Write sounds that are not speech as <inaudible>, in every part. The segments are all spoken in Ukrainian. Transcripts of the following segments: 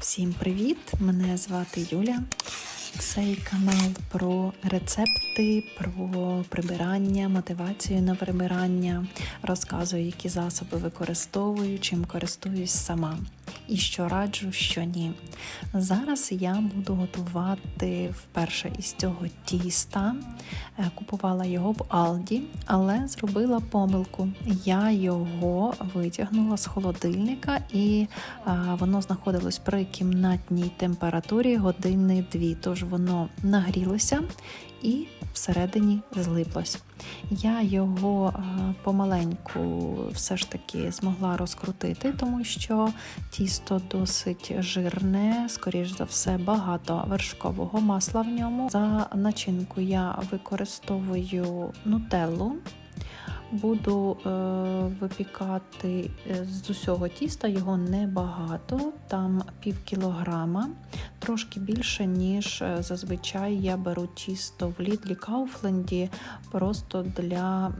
Всім привіт! Мене звати Юля. Цей канал про рецепти, про прибирання, мотивацію на прибирання. Розказую, які засоби використовую, чим користуюсь сама. І що раджу, що ні. Зараз я буду готувати вперше із цього тіста. Е, Купувала його в Алді, але зробила помилку. Я його витягнула з холодильника і воно знаходилось при кімнатній температурі години дві. Тож воно нагрілося і всередині злиплось. Я його помаленьку все ж таки змогла розкрутити, тому що тісто досить жирне, скоріш за все, багато вершкового масла в ньому. За начинку я використовую нутеллу. Буду е, випікати е, з усього тіста, його небагато, там пів кілограма, трошки більше, ніж е, зазвичай я беру тісто в Лідлі Кауфленді, просто для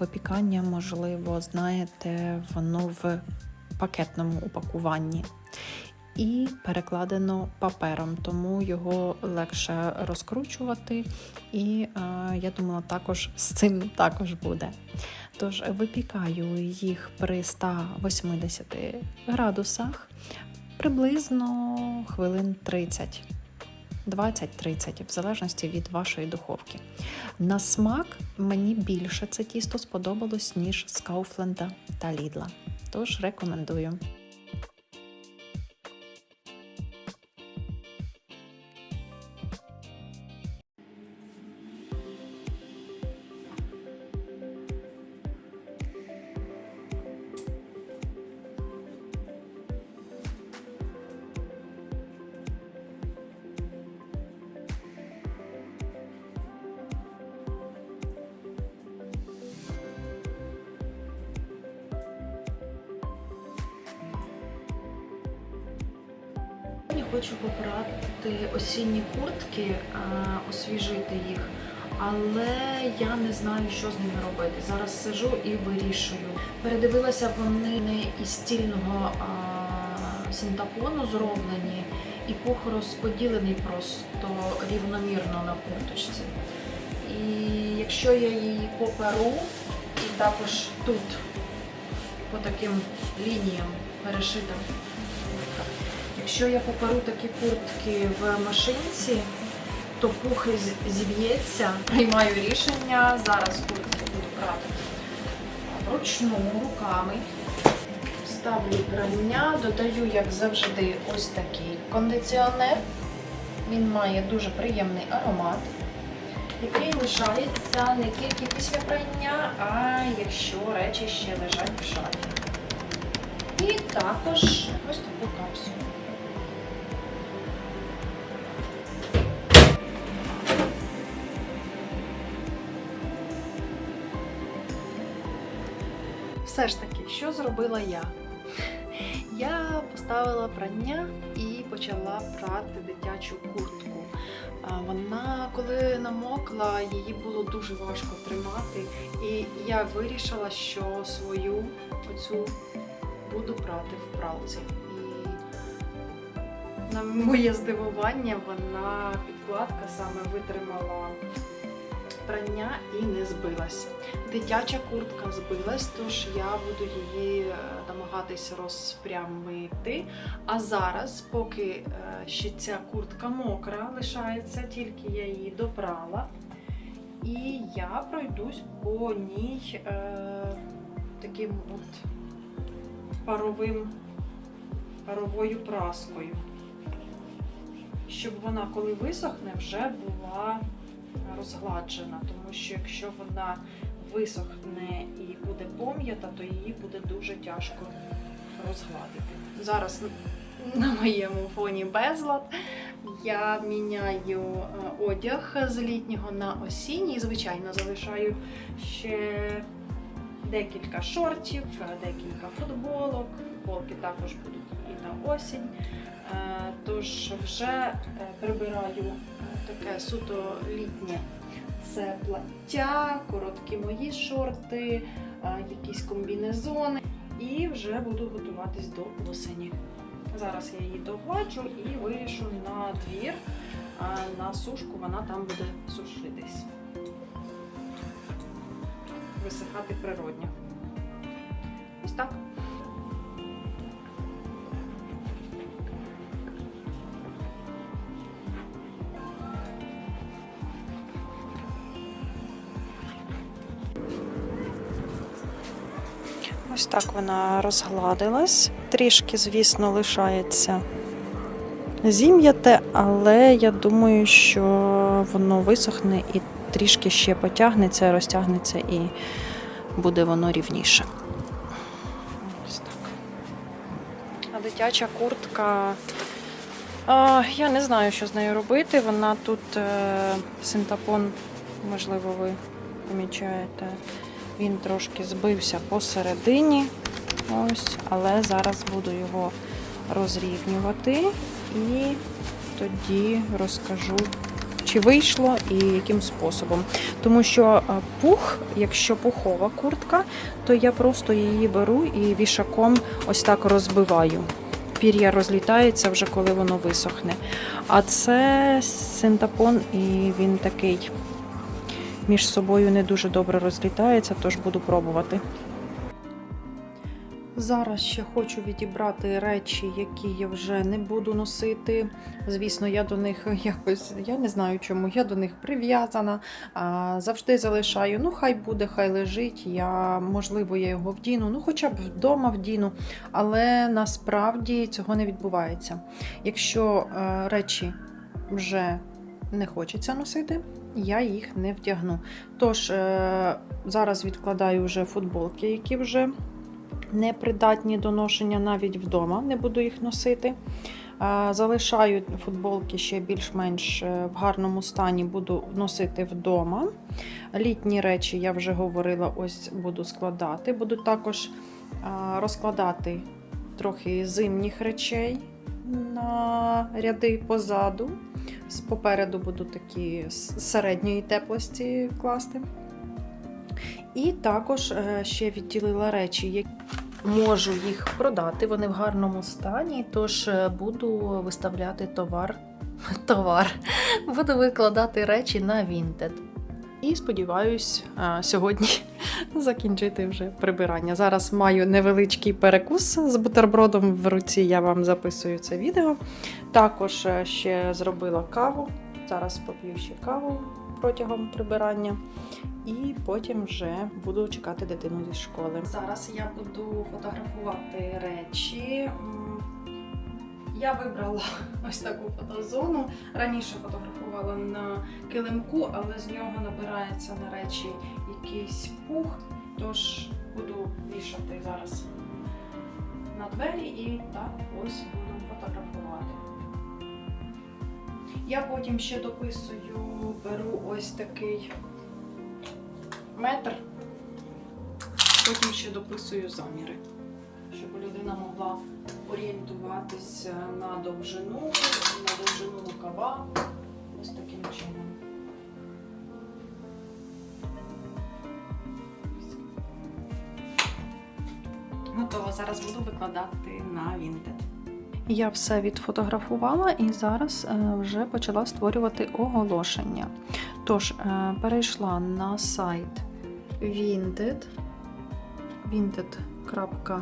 випікання, можливо, знаєте, воно в пакетному упакуванні. І перекладено папером, тому його легше розкручувати. І е, я думала, також з цим також буде. Тож випікаю їх при 180 градусах приблизно хвилин 30. 20-30, в залежності від вашої духовки. На смак мені більше це тісто сподобалось, ніж з Кауфленда та Лідла. Тож рекомендую. Хочу попрати осінні куртки, освіжити їх, але я не знаю, що з ними робити. Зараз сижу і вирішую. Передивилася вони не із стільного синтапону зроблені, і пух розподілений просто рівномірно на курточці. І якщо я її поперу, і також тут по таким лініям перешита. Якщо я поперу такі куртки в машинці, то пух зіб'ється. Приймаю рішення. Зараз куртки буду брати вручну руками. Ставлю прання, додаю, як завжди, ось такий кондиціонер. Він має дуже приємний аромат, який лишається не тільки після прання, а якщо речі ще лежать в шафі. І також ось таку капсулу. Все ж таки, що зробила я? Я поставила прання і почала прати дитячу куртку. Вона, коли намокла, її було дуже важко тримати. І я вирішила, що свою оцю буду прати в пралці. І на моє здивування, вона підкладка саме витримала прання і не збилась. Дитяча куртка збилась, тож я буду її е, намагатись розпрямити. А зараз, поки е, ще ця куртка мокра лишається, тільки я її добрала. І я пройдусь по ній е, таким от паровим, паровою праскою. Щоб вона, коли висохне, вже була розгладжена, тому що якщо вона висохне і буде пом'ята, то її буде дуже тяжко розгладити. Зараз на моєму фоні безлад. Я міняю е, одяг з літнього на осінній. Звичайно, залишаю ще декілька шортів, е, декілька футболок. Футболки також будуть і на осінь. Е, Тож вже е, прибираю таке суто літнє. Це плаття, короткі мої шорти, якісь комбінезони. І вже буду готуватись до осені. Зараз я її догладжу і вирішу на двір. На сушку вона там буде сушитись. Висихати природньо. Ось так. Ось так вона розгладилась. Трішки, звісно, лишається зім'яте, але я думаю, що воно висохне і трішки ще потягнеться, розтягнеться і буде воно рівніше. Ось так. А дитяча куртка. А, я не знаю, що з нею робити. Вона тут е, синтапон, можливо, ви помічаєте. Він трошки збився посередині. Ось, але зараз буду його розрівнювати і тоді розкажу, чи вийшло і яким способом. Тому що е, пух, якщо пухова куртка, то я просто її беру і вішаком ось так розбиваю. Пір'я розлітається вже коли воно висохне. А це синтапон, і він такий між собою не дуже добре розлітається, тож буду пробувати. Зараз ще хочу відібрати речі, які я вже не буду носити. Звісно, я до них <laughs> якось, я не знаю чому, я до них прив'язана. Завжди залишаю. Ну, хай буде, хай лежить. Я, можливо, я його вдіну, ну хоча б вдома вдіну, але насправді цього не відбувається. Якщо е, речі вже не хочеться носити, я їх не вдягну. Тож, е, зараз відкладаю вже футболки, які вже непридатні до ношення навіть вдома, не буду їх носити. Залишаю футболки ще більш-менш е, в гарному стані, буду носити вдома. Літні речі, я вже говорила, ось буду складати. Буду також розкладати трохи зимніх речей на ряди позаду. Попереду буду такі середньої теплості класти. І також е, ще відділила речі, які можу їх продати. Вони в гарному стані, тож е, буду виставляти товар. <laughs> Товар. Буду викладати речі на Vinted. І сподіваюсь, е, сьогодні <laughs> закінчити вже прибирання. Зараз маю невеличкий перекус з бутербродом в руці. Я вам записую це відео. Також е, ще зробила каву. Зараз поп'ю ще каву протягом прибирання. І потім вже буду чекати дитину зі школи. Зараз я буду фотографувати речі. Я вибрала <laughs> ось таку фотозону. Раніше фотографувала на килимку, але з нього набирається на речі якийсь пух. Тож буду вішати зараз на двері і так ось буду Я потім ще дописую, беру ось такий метр, потім ще дописую заміри, щоб людина могла орієнтуватися на довжину, на довжину рукава. Ось таким чином. Готово. Зараз буду викладати на Vinted. Я все відфотографувала і зараз е, вже почала створювати оголошення. Тож, е, перейшла на сайт Vinted, vinted.pl,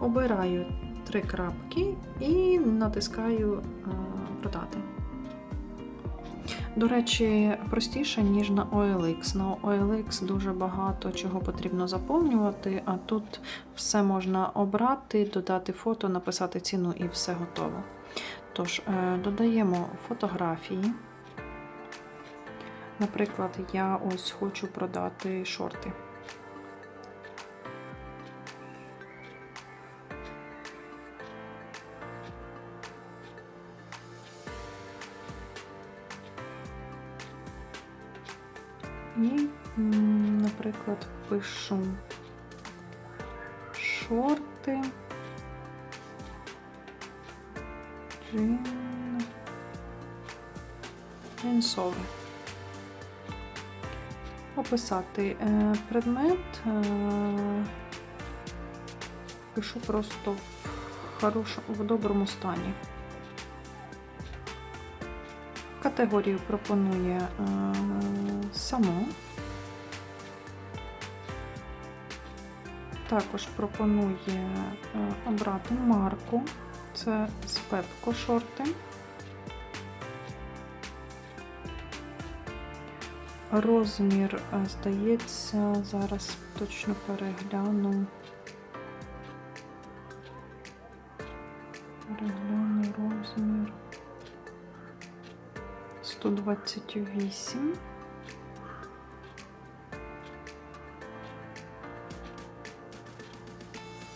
обираю три крапки і натискаю е, продати. До речі, простіше, ніж на OLX. На OLX дуже багато чого потрібно заповнювати, а тут все можна обрати, додати фото, написати ціну і все готово. Тож, е, додаємо фотографії. Наприклад, я ось хочу продати шорти. Наприклад, пишу шорти. Джин. Описати е, предмет. Е, пишу просто хорош... в доброму стані. Категорію пропонує е, само. Також пропонує е, обрати марку. Це з Пепко шорти. Розмір, е, здається, зараз точно перегляну. Перегляну розмір. 128.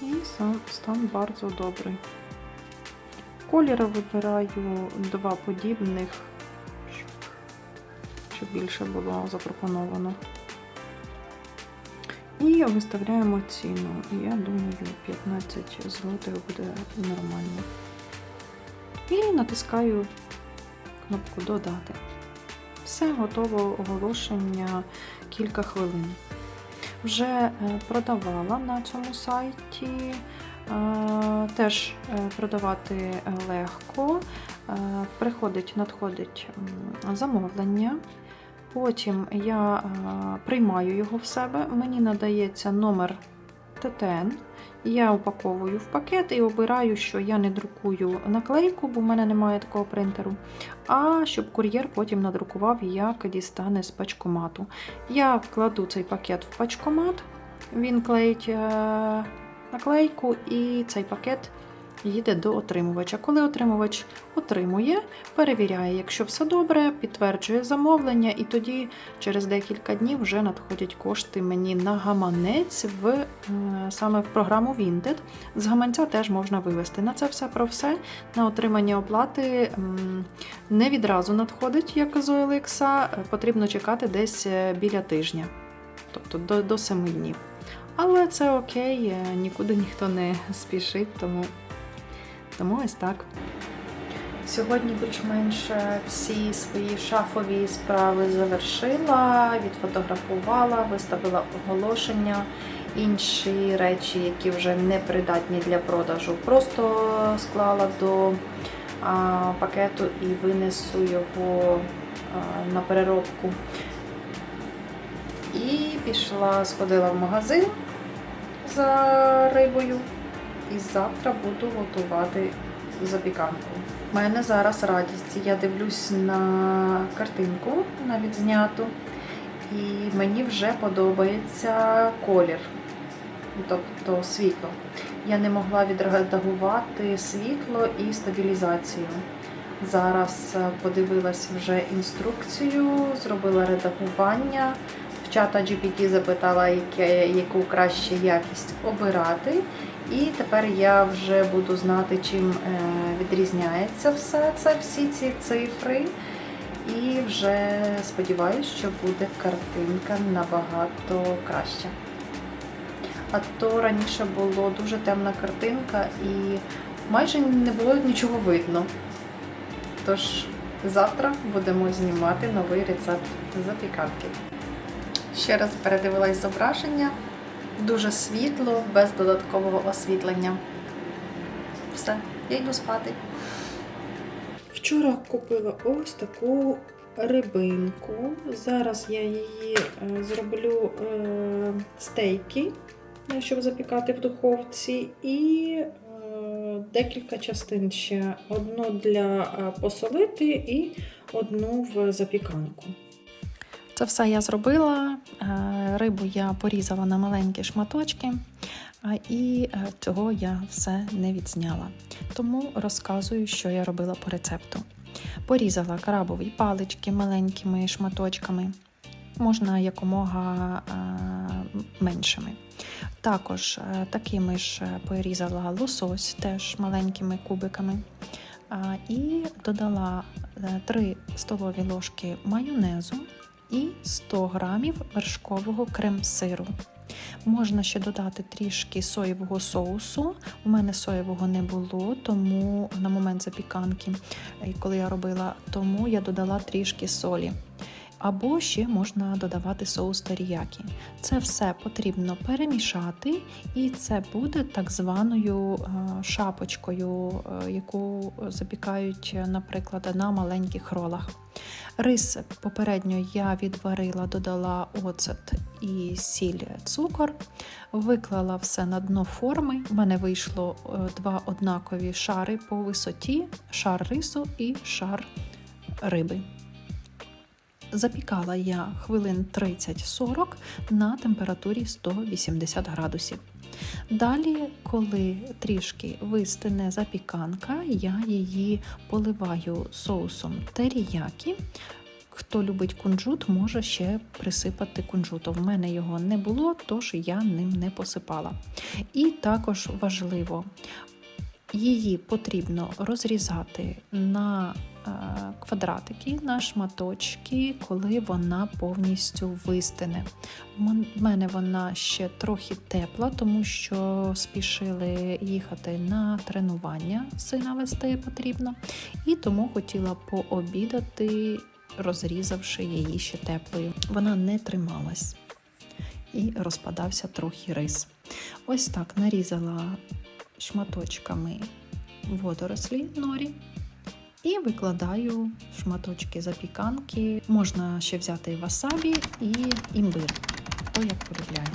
І сам стан bardzo добрий. Кольори вибираю два подібних, щоб більше було запропоновано. І виставляємо ціну. Я думаю, 15 злотих буде нормально. І натискаю кнопку Додати. Все готово оголошення кілька хвилин. Вже е, продавала на цьому сайті. Е, Теж е, продавати легко. Приходить, надходить замовлення. Потім я приймаю його в себе. Мені надається номер ТТН. Я упаковую в пакет і обираю, що я не друкую наклейку, бо в мене немає такого принтеру. А щоб кур'єр потім надрукував, як дістане з пачкомату. Я кладу цей пакет в пачкомат, він клеїть е, наклейку, і цей пакет їде до отримувача. Коли отримувач отримує, перевіряє, якщо все добре, підтверджує замовлення, і тоді через декілька днів вже надходять кошти мені на гаманець в е, саме в програму Vinted. З гаманця теж можна вивести. На це все про все. На отримання оплати не відразу надходить, як з OLX, потрібно чекати десь е, біля тижня, тобто до, 7 днів. Але це окей, е, нікуди ніхто не спішить, тому, тому ось так. Сьогодні більш-менш всі свої шафові справи завершила, відфотографувала, виставила оголошення, інші речі, які вже не придатні для продажу, просто склала до а, пакету і винесу його а, на переробку. І пішла, сходила в магазин за рибою. І завтра буду готувати запіканку. У мене зараз радість. Я дивлюсь на картинку, на відзняту, і мені вже подобається колір, тобто світло. Я не могла відредагувати світло і стабілізацію. Зараз е, подивилась вже інструкцію, зробила редагування. В чата GPT запитала, яку краще якість обирати. І тепер я вже буду знати, чим е, відрізняється все це, всі ці цифри. І вже сподіваюся, що буде картинка набагато краща. А то раніше було дуже темна картинка і майже не було нічого видно. Тож завтра будемо знімати новий рецепт запіканки. Ще раз передивилась зображення. Дуже світло, без додаткового освітлення. Все, я йду спати. Вчора купила ось таку рибинку. Зараз я її е, зроблю е, стейки, е, щоб запікати в духовці, і декілька частин ще. Одну для посолити і одну в запіканку. Це все я зробила. Е, Рибу я порізала на маленькі шматочки, і е, цього я все не відзняла. Тому розказую, що я робила по рецепту. Порізала крабові палички маленькими шматочками, можна якомога е, меншими. Також такими ж порізала лосось теж маленькими кубиками. І додала 3 столові ложки майонезу і 100 грамів вершкового крем-сиру. Можна ще додати трішки соєвого соусу. У мене соєвого не було, тому на момент запіканки, е, коли я робила, тому я додала трішки солі. Або ще можна додавати соус теріякі. Це все потрібно перемішати, і це буде так званою е, шапочкою, е, яку запікають, наприклад, на маленьких ролах. Рис попередньо я відварила, додала оцет і сіль, цукор, виклала все на дно форми. У мене вийшло е, два однакові шари по висоті: шар рису і шар риби. Запікала я хвилин 30-40 на температурі 180 градусів. Далі, коли трішки вистине запіканка, я її поливаю соусом теріякі. Хто любить кунжут, може ще присипати кунжутом. В мене його не було, тож я ним не посипала. І також важливо, її потрібно розрізати на е, квадратики, на шматочки, коли вона повністю вистине. В мене вона ще трохи тепла, тому що спішили їхати на тренування, сина вести потрібно, і тому хотіла пообідати, розрізавши її ще теплою. Вона не трималась і розпадався трохи рис. Ось так нарізала шматочками водорослі норі. І викладаю шматочки запіканки. Можна ще взяти васабі і імбир, хто як полюбляє.